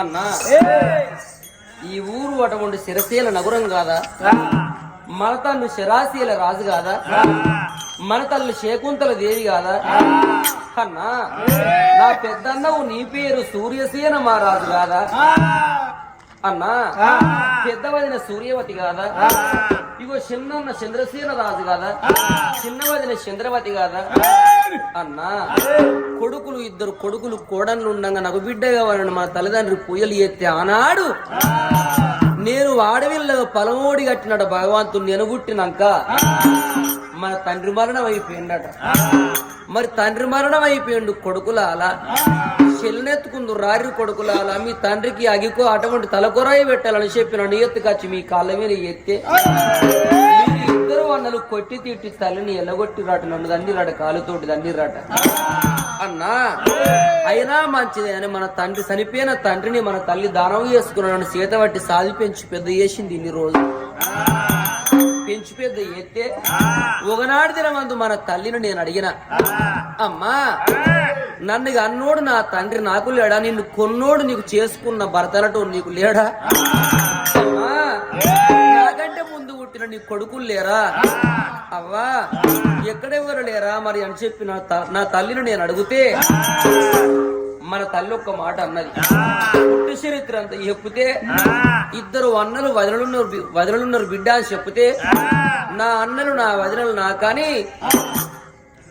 అన్నా. ఈ ఊరు అటువంటి శిరశీల నగరం కాదా? మన తల్లు శరాశీల రాజు కాదా? మన తల్లి శేకుంతల దేవి కాదా? అన్నా నా పెద్దన్నవు నీ పేరు సూర్యసేన మహారాజు కాదా? అన్నా పెద్ద వదిన సూర్యవతి కాదా? ఇగో చిన్న చంద్రసేన రాజు కాదా? చిన్న వదిన చంద్రవతి కాదా? అన్నా కొడుకులు ఇద్దరు కొడుకులు కోడన్లు ఉండగా నాకు బిడ్డగా వాళ్ళని మా తల్లిదండ్రులు పూజలు ఎత్తే ఆనాడు. నేను వాడవిల్లగా పలమోడి కట్టినాడు భగవంతుని ఎనుగుట్టినాక మన తండ్రి మరణం అయిపోయిందట. మరి తండ్రి మరణం అయిపోయిండు కొడుకుల అలా చెల్లెత్తుకుందు రారి కొడుకుల అలా మీ తండ్రికి అగికో అటువంటి తలకొరాయి పెట్టాలని చెప్పిన నియత్తుకొచ్చి మీ కాళ్ళ మీద ఎత్తే ఇద్దరు అన్నలు కొట్టి తిట్టి తల్లిని ఎలగొట్టిరాట నన్ను దండిరాట కాలుతోటి దండిరాట అన్నా. అయినా మంచిదే అని మన తండ్రి చనిపోయిన తండ్రిని మన తల్లి దానం చేసుకున్నాను సీత బట్టి సాధి పెంచి పెద్ద చేసింది ఇన్ని రోజులు. పెంచి పెద్ద ఎత్తే ఒకనాడు దినమందు మన తల్లిని నేను అడిగిన అమ్మా నన్ను అన్నోడు నా తండ్రి నాకు లేడా? నిన్ను కొన్నోడు నీకు చేసుకున్న భర్తనటో నీకు లేడా? పుట్టిన నీ కొడుకులు లేరా? అవ్వా ఎక్కడెవరు లేరా మరి అని చెప్పి నా త- నా తల్లిని నేను అడిగితే మన తల్లి ఒక్క మాట అన్నది. పుట్టి చరిత్ర అంతా చెప్తే ఇద్దరు అన్నలు వదలున్నారు వదలున్నారు బిడ్డ అని చెప్తే నా అన్నలు నా వదనలు నా కానీ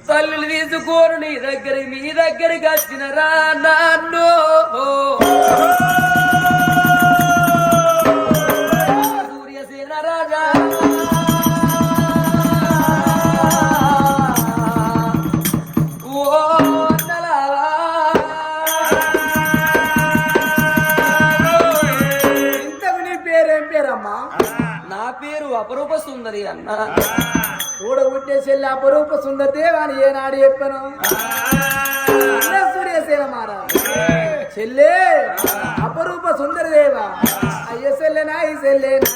తల్లిని తీసుకోరు నీ దగ్గర మీ దగ్గరికి వచ్చినరా నాన్నో? అపరూప సుందరి అన్న ఊడబుట్టే చెల్లి అపరూప సుందరదేవ అని ఏనాడు చెప్పాను సూర్యసేన మహారాజు చెల్లే అపరూప సుందరదేవ అయ్య చెల్లె నా ఈ చెల్లె నా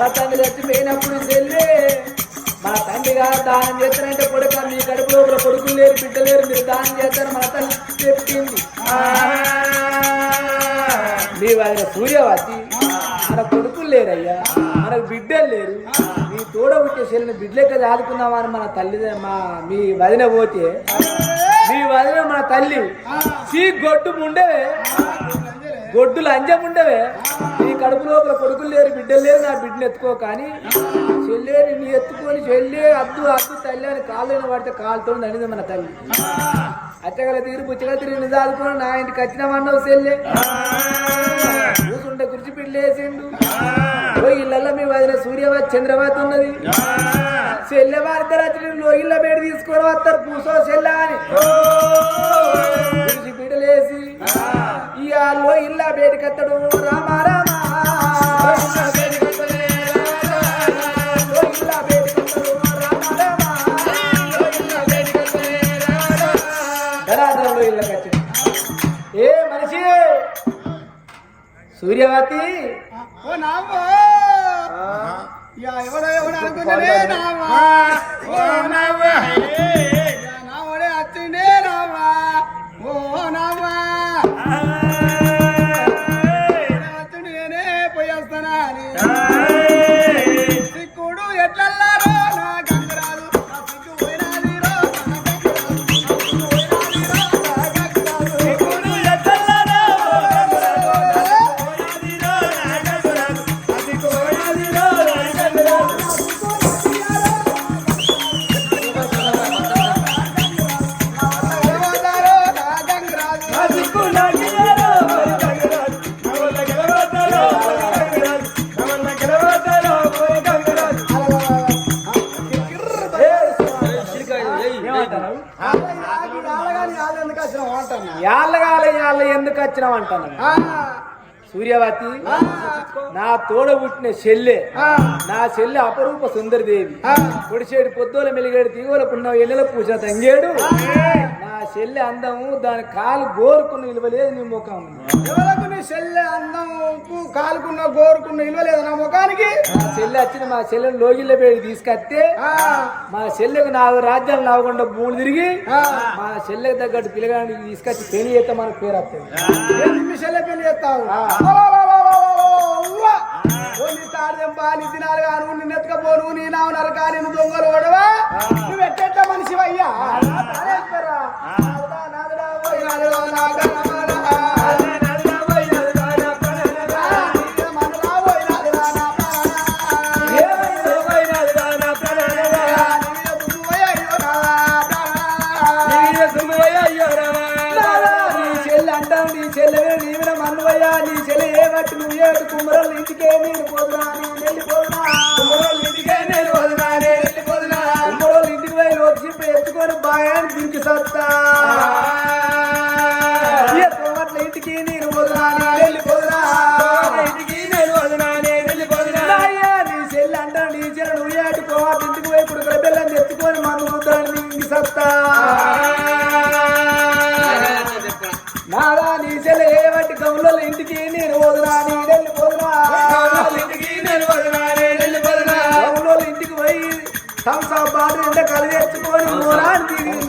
మన తండ్రి చచ్చిపోయినప్పుడు చెల్లి మన తండ్రిగా దానం చేస్తారంటే కొడుక మీ కడుపు లోపల కొడుకులు లేరు బిడ్డ లేరు మీరు దానం చేస్తారు మన తల్లి చెప్పింది. మీ ఆయన సూర్యవతి మన కొడుకులు లేరయ్యా మనకు బిడ్డలు లేరు. మీ తోడ పుట్టే చెల్లిని బిడ్డలెక్క దాదుకుందామని మన తల్లి మా మీ వదిన పోతే మీ వదిన మన తల్లి సీ గొడ్డు ముండే గొడ్డులు అంజం ఉండవే. నీ కడుపు లోపల కొడుకులు లేరు బిడ్డలు లేరు నా బిడ్డను ఎత్తుకో కానీ చెల్లేని నీ ఎత్తుకొని చెల్లి అద్దు అద్దు తల్లి అని కాళ్ళైన పడితే కాలుతో అనింది మన తల్లి. అచ్చగల తీరు పుచ్చగల తీరు నిజాదుకొని నా ఇంటికి వచ్చినామన్నావు చెల్లే. పిల్లేసిండు ఓ ఇళ్ళల్లో మీ వదిన సూర్యవతి చంద్రవతి ఉన్నది. చెల్లె వారిద్దరు లో ఇళ్ళ బయట తీసుకొని వస్తారు. కూసో చెల్లె అని. కుర్చీ పిడలేసి ఇయాలో ఇళ్ళ బయటకెత్తడు రామ సూర్యవతి? ఓ నావో. ఎవడో ఎవడో అనుకున్నానే నావా. ఓ నావా. వచ్చినావు అంటాను. సూర్యవతి నా తోడ పుట్టిన చెల్లె నా చెల్లె అపరూప సుందరదేవి పొడిచేడు పొద్దుల మెలిగేడు తీగోల పున్న ఎన్నెల పూజ తంగేడు. చెల్లె అందము దాని కాలు గోరుకున్న నిలవలేదు నీ ముఖం ఎవరకు నీ చెల్లె అందం కాలుకున్న గోరుకున్న ఇవ్వలేదు నా ముఖానికి. మా చెల్లె వచ్చిన మా చెల్లెని లోగిళ్ళ పేరు తీసుకొస్తే మా చెల్లెకు నాలుగు రాజ్యాలు నావకుండా భూములు తిరిగి. మా చెల్లెకి తగ్గట్టు పిల్లగానికి తీసుకొచ్చి పెళ్ళి చేస్తే మనకు పేరు వస్తుంది. మీ చెల్లె పెళ్ళి చేస్తావు. నీ దినాలు కాను నిన్ను ఎత్తుకపోను నీ నావు నరకా నేను దొంగలు ఓడవా? నువ్వు ఎట్టెట్ట మనిషి అయ్యా సంసా కలివేసుకొని మూరాన్ని తిరిగి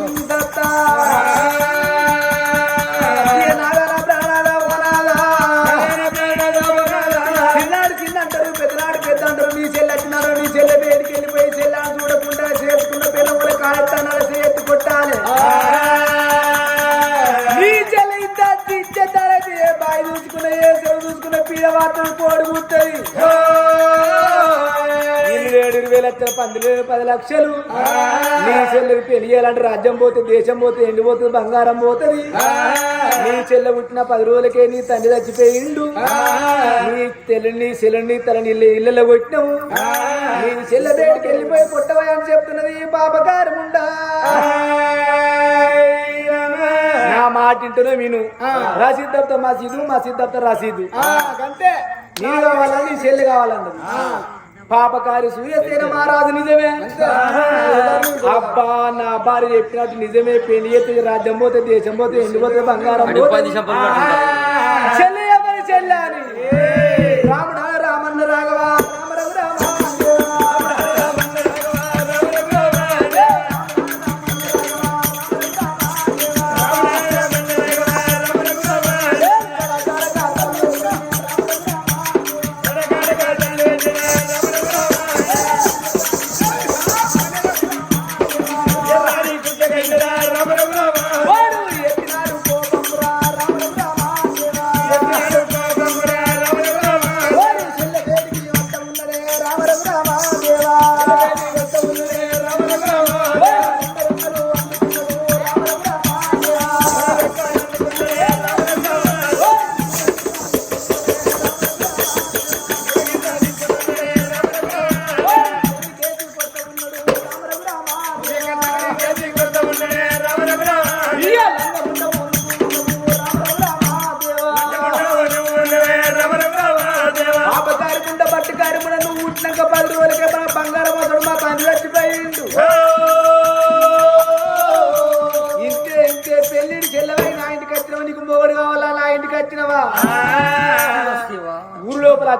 లక్షల పందులు పది లక్షలు. నీ చెల్లెకి పెళ్ళి చేయాలంటే రాజ్యం పోతే దేశం పోతే ఎండి పోతుంది బంగారం పోతుంది. నీ చెల్లె పుట్టిన పది రోజులకే నీ తండ్రి చచ్చిపోయిండు. నీ తెల్లని చెల్లెని తల ఇల్లు ఇళ్ళలో కొట్టినాము నీ చెల్లె బయటికి వెళ్ళిపోయి అని చెప్తున్నది పాపకారం ఉండా నా మాట ఇంటనే విను. రసీద్ దప్త మా సీదు మా సిద్ధప్త రసీదు. అంతే నీ కావాలని నీ చెల్లి కావాలన్నది పాపకారి సూర్యసేన మహారాజు నిజమే అబ్బా నా భార్య చెప్పినట్టు నిజమే పెళ్ళి చేస్తే రాజ్యం పోతే దేశం పోతే ఎండి పోతే బంగారం పోతే. చెల్లి ఎవరి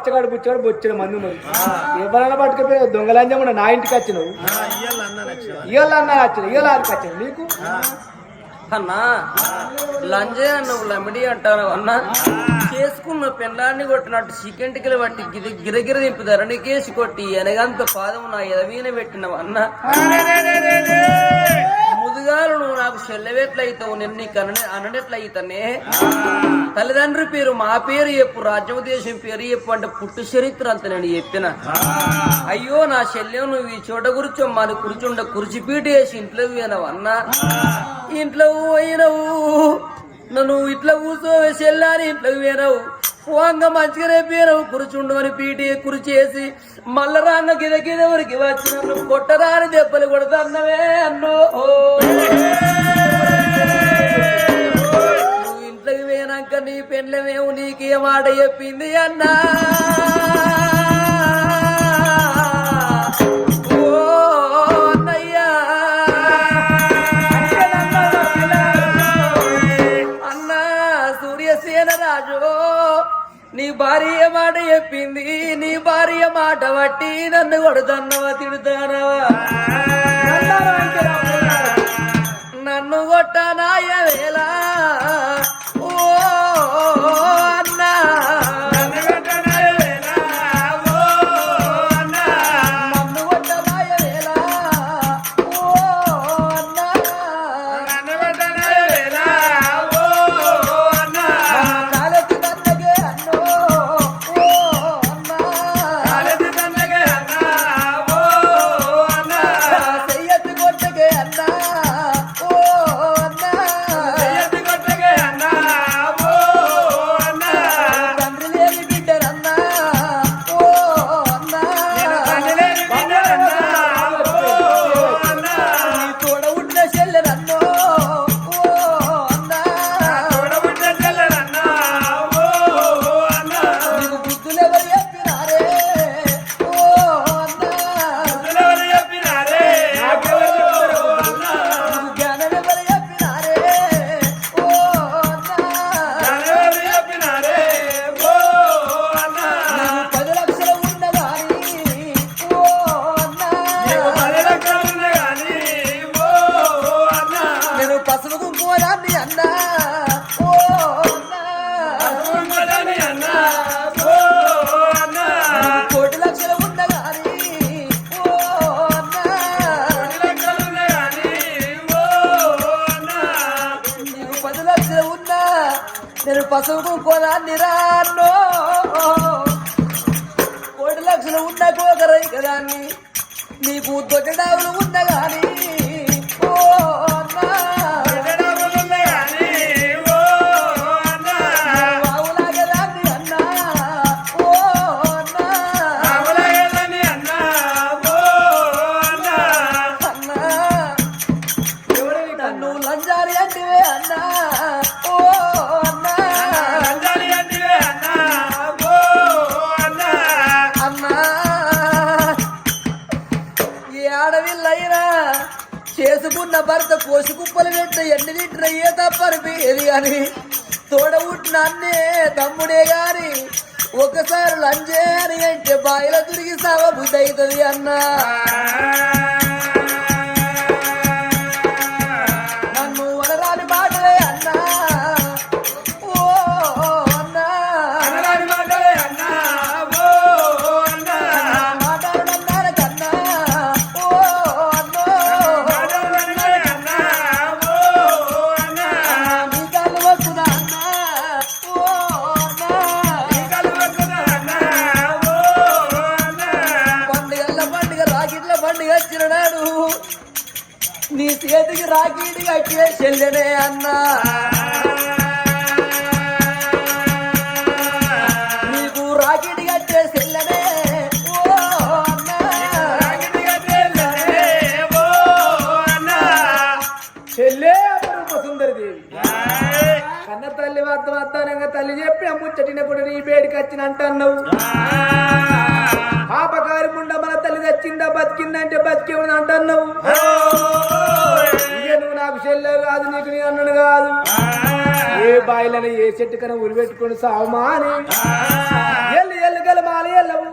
అచ్చగాడు బుచ్చగాడు బొచ్చిన మంది మరి ఎవరైనా పట్టుకపోయి దొంగలంజమున నా ఇంటికి వచ్చినావు. ఇవాళ అన్న వచ్చిన ఇవాళ ఆడికి వచ్చిన నీకు? అన్నా లంజే నువ్వు లమిడి అంటారు అన్నా. చేసుకున్న పెండాన్ని కొట్టినట్టు చికెన్ టికెలు బట్టి గిరి గిరగిర దింపుతారు. నీకేసి కొట్టి ఎనగంత పాదం నా ఎదవీన పెట్టినవు అన్నా. ముదుగాలు నువ్వు నాకు చెల్లెవెట్లయితావు నేను నీకు అన అనడెట్లయితనే తల్లిదండ్రి పేరు మా పేరు చెప్పు రాజ్యోదేశం పేరు చెప్పు అంటే పుట్టు చరిత్ర అంత నేను చెప్పిన. అయ్యో నా శల్యం నువ్వు ఈ చోట కూర్చోమ్మని కూర్చుండ కుర్చీపీట వేసి ఇంట్లో పోయినావు అన్నా ఇంట్లో పోయినవు నన్ను ఇట్లా కూర్చోవే చెల్లాని ఇంట్లో పోయినావు పోంగ మంచిగానే పోయినావు కూర్చుండు అని పీటి కురిచేసి మల్లరాంగ గిద గిద ఊరికి వచ్చినప్పుడు కొట్టరాని దెబ్బలు కొడతాన్నవే అన్ను. నువ్వు ఇంట్లోకి పోయినాక నీ పెండ్లమేమో నీకే మాట చెప్పింది అన్నా? మాట బట్టి నన్ను కొడుతున్నావా తిడుతానవా నన్ను కొట్టనాయ వేళ? నిరాన్నో కోటి లక్షలు ఉన్న కోకరై కదాన్ని నీకు దొడ్డావులు ఉన్న గాని భర్త కోసి కుప్పలు పెట్ట ఎండి తిట్టిన ఏ తప్పనిపోయేది అని తోడ అన్నే తమ్ముడే గాని ఒకసారి లంజే అని అంటే బాయిల తిరిగి సావ బుద్ధి అవుతుంది అన్నా. చెల్లెనే అన్నా. నీకు రాకీడి కట్టే చెల్లెనే. ఓ అన్నా. చెల్లే అపరూప సుందరి కన్న తల్లి వద్ద వద్దనంగా తల్లి చెప్పి ముచ్చటినప్పుడు నీ బేడికి వచ్చిన అంటున్నావు పాపకారి ముండ మన తల్లి తెచ్చిందా బతికిందంటే బతికే ఉంది అంటున్నావు నాకు కాదు నీకు నేను అన్నాడు కాదు. ఏ బాయిలను ఏ చెట్టు కన్నా ఉరి పెట్టుకుని సావమా అని ఎల్లు ఎల్లు గల మాల ఎల్లవు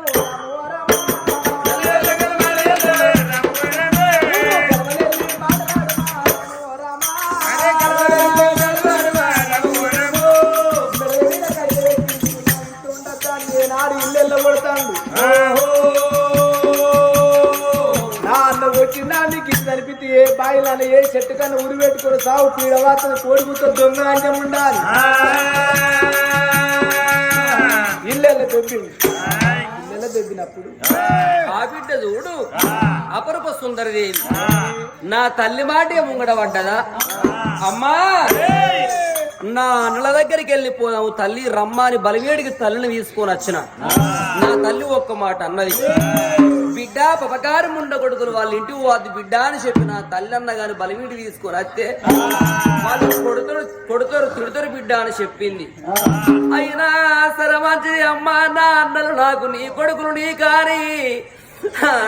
అనిపిస్తే ఏ చెట్టు కన్నా ఉరి పెట్టుకుని సావు పీడవాత కోడిగుతో దొంగ అంజం ఉండాలి. ఇల్లెల్ల దొబ్బింది. ఇల్లెల్ల దొబ్బినప్పుడు. ఆ. బిడ్డ చూడు అపరూప సుందరదేవి నా తల్లి మాటే ముంగడ పడ్డదా అమ్మా నా అన్నల దగ్గరికి వెళ్ళిపోదాము తల్లి రమ్మాని బలివేడికి తల్లిని తీసుకొని వచ్చిన. నా తల్లి ఒక్క మాట అన్నది. బిడ్డ పపకారం ఉండకూడదు కొడుకులు వాళ్ళ ఇంటికి పోద్ది బిడ్డ అని చెప్పి నా తల్లి గాని బలివీడి తీసుకొని వస్తే వాళ్ళు కొడుతారు కొడుతారు తిడుతారు బిడ్డ అని చెప్పింది. అయినా సరమంచి అమ్మ అమ్మా నా అన్నలు నాకు నీ కొడుకులు నీ కానీ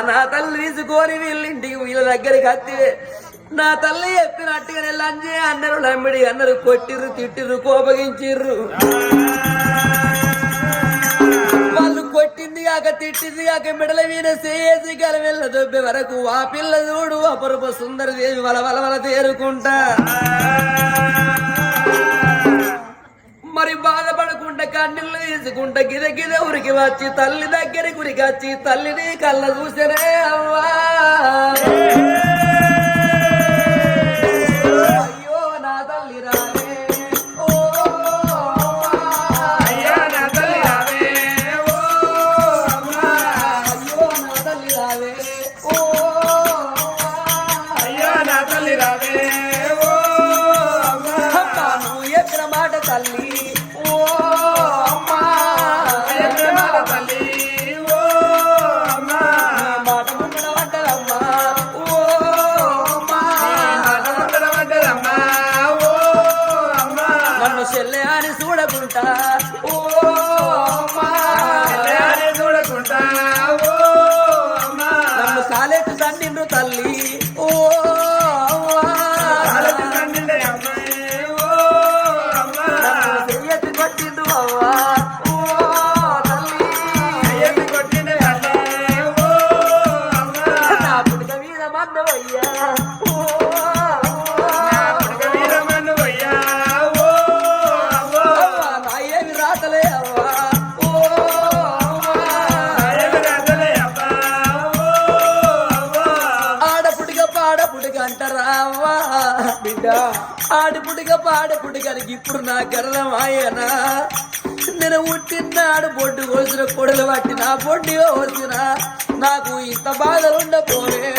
నా తల్లి తీసుకొని వీళ్ళింటికి వీళ్ళ దగ్గరికి వస్తే నా తల్లి చెప్పినట్టుగా లంజే అన్నారు నమ్మిడి అన్నారు కొట్టిర్రు తిట్టిర్రు కోపగించిర్రు. వాళ్ళు కొట్టింది కాక తిట్టింది కాక మెడల మీద చేసి గలవెల్ల దొబ్బే వరకు ఆ పిల్ల చూడు అపరూప సుందర దేవి వల వల వల తేరుకుంటా. మరి బాధపడకుండా కన్నీళ్ళు తీసుకుంటా గిద గిద ఉరికి వచ్చి తల్లి దగ్గరికి ఉరికి వచ్చి తల్లిని కళ్ళ చూసనే అవ్వా. చెల్లె అని చూడకుంటా. ఓ బిడ్డ ఆడపుడిగా పాడపుడిగానికి ఇప్పుడు నా గర్రమాయనా నేను పుట్టినాడు బొడ్డు కోసిన కొడలు పట్టి నా బొడ్డు కోసిన నాకు ఇంత బాధలుండపోలే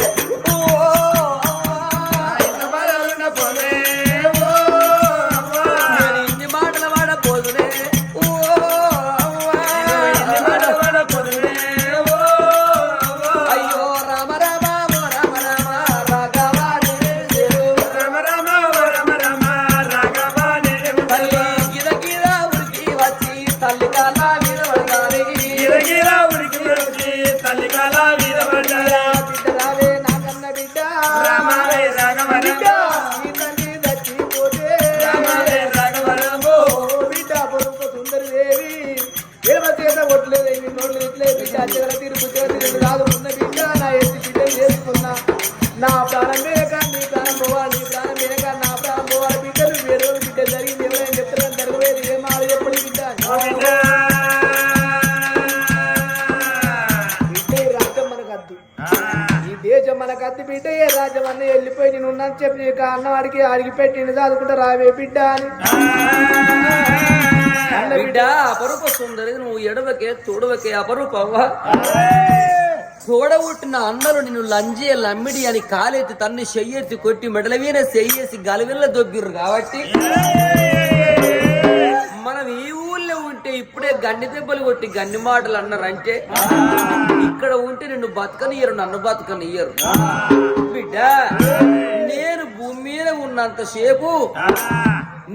చెప్పి నీకు అన్నవాడికి అడిగి పెట్టి చదువుకుంటా రావే బిడ్డ అని. బిడ్డ అపరూప సుందరి నువ్వు ఎడవకే తోడవకే అపరూపవ్వ. తోడబుట్టిన అన్నలు నిన్ను లంజే లమ్మిడి అని కాలెత్తి తన్ని చెయ్యెత్తి కొట్టి మెడల చెయ్యేసి గలవిల్ల దొబ్బిర్రు కాబట్టి మనం ఈ ఉంటే ఇప్పుడే గండి దెబ్బలు కొట్టి గన్ని మాటలు అన్నారంటే ఇక్కడ ఉంటే నిన్ను బతకనియ్యరు నన్ను బతకనియ్యరు. బిడ్డ నేను భూమి మీద ఉన్నంత సేపు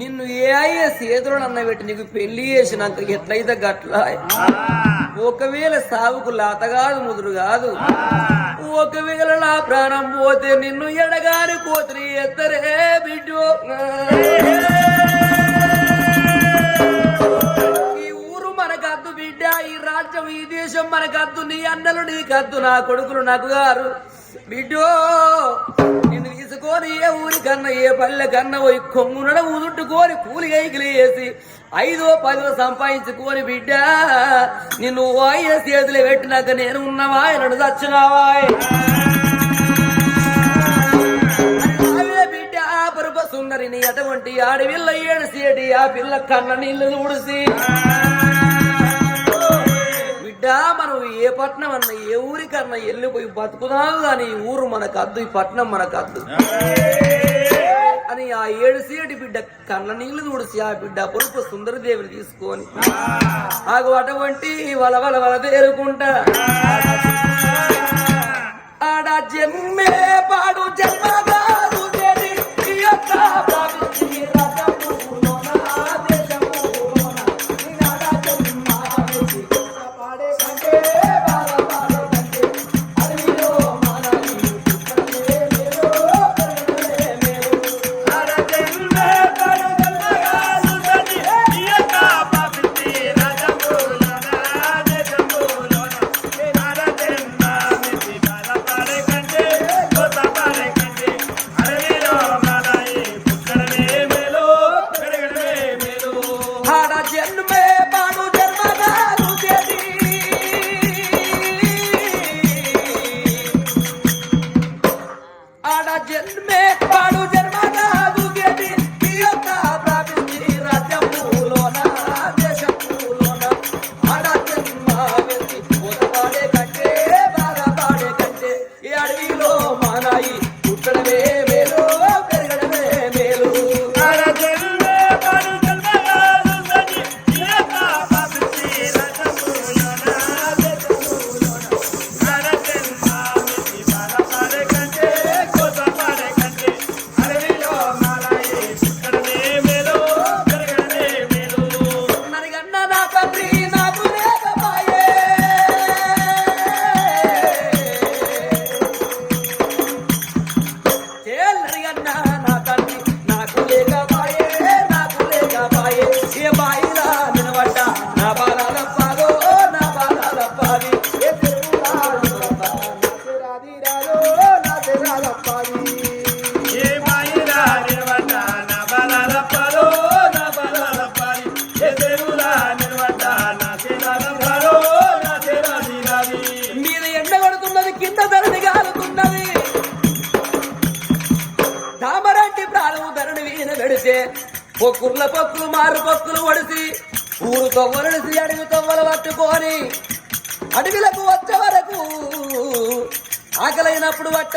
నిన్ను ఏ అయ్యే చేతులు అన్న పెట్టి నీకు పెళ్ళి చేసినాక ఎట్లయితే గట్ల? ఒకవేళ సాగుకు లాత కాదు ముదురు కాదు ఒకవేళ నా ప్రాణం పోతే నిన్ను ఎడగాని కోతిరి ఎత్తరే బిడ్డు. రాజ్యం ఈ దేశం మనకద్దు నీ అన్నలు నీకద్దు నా కొడుకులు నాకు గారు. బిడ్డో నిన్ను తీసుకొని ఏ ఊరి కన్నా ఏ పల్లె కన్నా పోయి కొంగునడ ఊదుట్టుకొని కూలి గైకిలి వేసి ఐదో పదో సంపాదించుకొని బిడ్డ నిన్ను వాయ చేతులు పెట్టినాక నేను ఉన్నవా? నడు చచ్చినావా? బిడ్డ పరుప సుందరిని అటువంటి ఆడవిల్ల ఏడిసేటి ఆ పిల్ల కన్న నీళ్ళు ఊడిసి. బిడ్డ మనం ఏ పట్నం అన్న ఏ ఊరికన్నా వెళ్ళిపోయి బతుకుదాము కానీ ఈ ఊరు మనకు అద్దు ఈ పట్నం మనకు అద్దు అని ఆ ఏడు సీటి బిడ్డ కన్న నీళ్ళు చూడిసి ఆ బిడ్డ పొరుపు సుందరదేవిని తీసుకొని ఆగు అటువంటి వల వల వల తేరుకుంటా. ఆడ జమ్మే పాడు జన్మగారు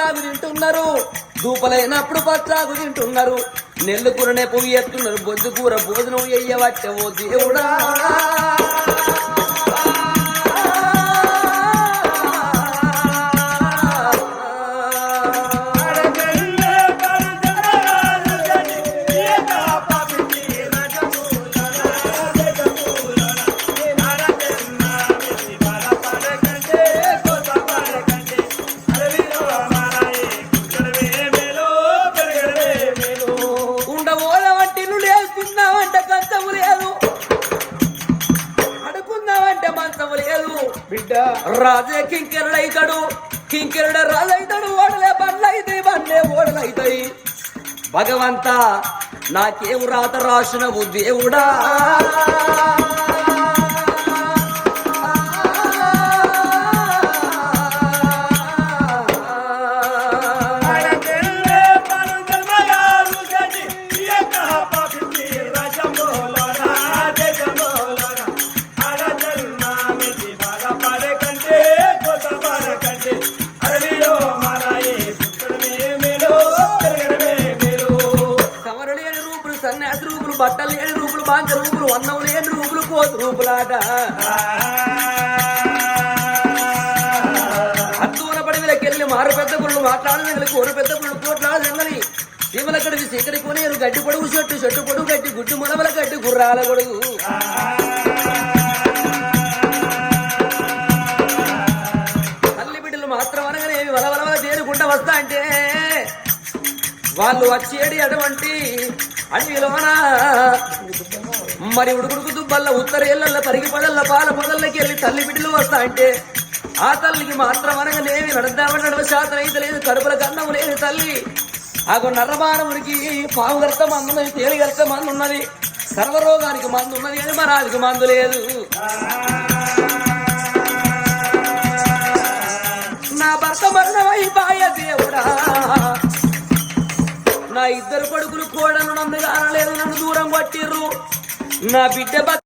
పట్టాగు తింటున్నారు. దూపలైనప్పుడు పట్టాగు తింటున్నారు. నెల్లు కూరనే పొయ్యి ఎత్తున్నారు. బొద్దు కూర భోజనం ఎయ్యవచ్చవో దేవుడా. భగవంత నాకేం రాత రాసినవు దేవుడా రూపులాట పడి వీళ్ళకెళ్ళి మారు పెద్ద పుల్లు మాట్లాడదని కోరు పెద్ద పుల్లు కోట్లాడదని సీమల కడివి సీకడి కొనేరు గడ్డి పొడుగు చెట్టు చెట్టు పొడుగు గడ్డి గుడ్డు మునవల గడ్డి గుర్రాల గొడుగు. తల్లి బిడ్డలు మాత్రం అనగానే వలవలవల చేరుకుంటా వస్తా అంటే వాళ్ళు వచ్చేడి అటువంటి అడవిలోన? మరి ఉడుకుడుకు దుబ్బల్ల ఉత్తరేళ్ళ పరిగి పదల్ల పాల పొదల్లకి వెళ్ళి తల్లి బిడ్డలు వస్తా అంటే ఆ తల్లికి మాత్రం అనగానేమి నడద్దామని నడవ శాతం అయితే లేదు కడుపుల కన్నము లేదు తల్లి. ఆకు నర్రమానవునికి పాము గర్త మందు ఉన్నది తేలి గర్త మందు ఉన్నది సర్వరోగానికి మందు ఉన్నది కానీ మరాదికి మందు లేదు. నా భర్త మరణమైపాయ దేవుడా. నా ఇద్దరు కొడుకులు కూడా నన్ను కానలేదు నన్ను దూరం పట్టిర్రు. నా బిడ్డ బతు